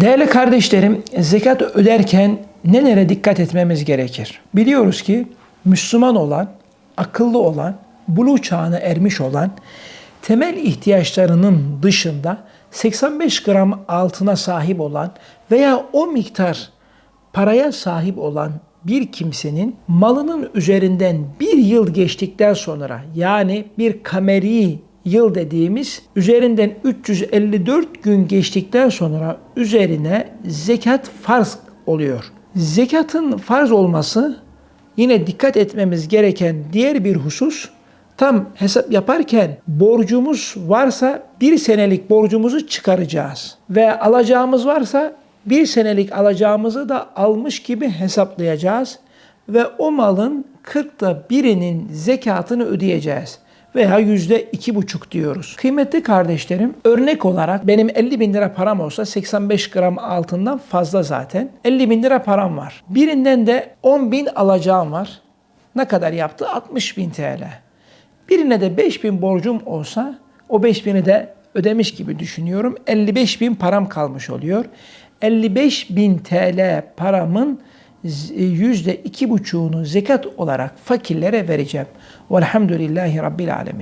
Değerli kardeşlerim, zekat öderken nelere dikkat etmemiz gerekir? Biliyoruz ki Müslüman olan, akıllı olan, buluğ çağına ermiş olan, temel ihtiyaçlarının dışında 85 gram altına sahip olan veya o miktar paraya sahip olan bir kimsenin malının üzerinden bir yıl geçtikten sonra yani bir kameri yıl dediğimiz üzerinden 354 gün geçtikten sonra üzerine zekat farz oluyor. Zekatın farz olması yine dikkat etmemiz gereken diğer bir husus tam hesap yaparken borcumuz varsa bir senelik borcumuzu çıkaracağız ve alacağımız varsa bir senelik alacağımızı da almış gibi hesaplayacağız ve o malın 40'ta birinin zekatını ödeyeceğiz veya yüzde iki buçuk diyoruz. Kıymetli kardeşlerim örnek olarak benim 50 bin lira param olsa 85 gram altından fazla zaten 50 bin lira param var. Birinden de 10 bin alacağım var. Ne kadar yaptı? 60 bin TL. Birine de 5 bin borcum olsa o 5 bini de ödemiş gibi düşünüyorum. 55 bin param kalmış oluyor. 55 bin TL paramın yüzde iki buçuğunu zekat olarak fakirlere vereceğim. Velhamdülillahi Rabbil Alemin.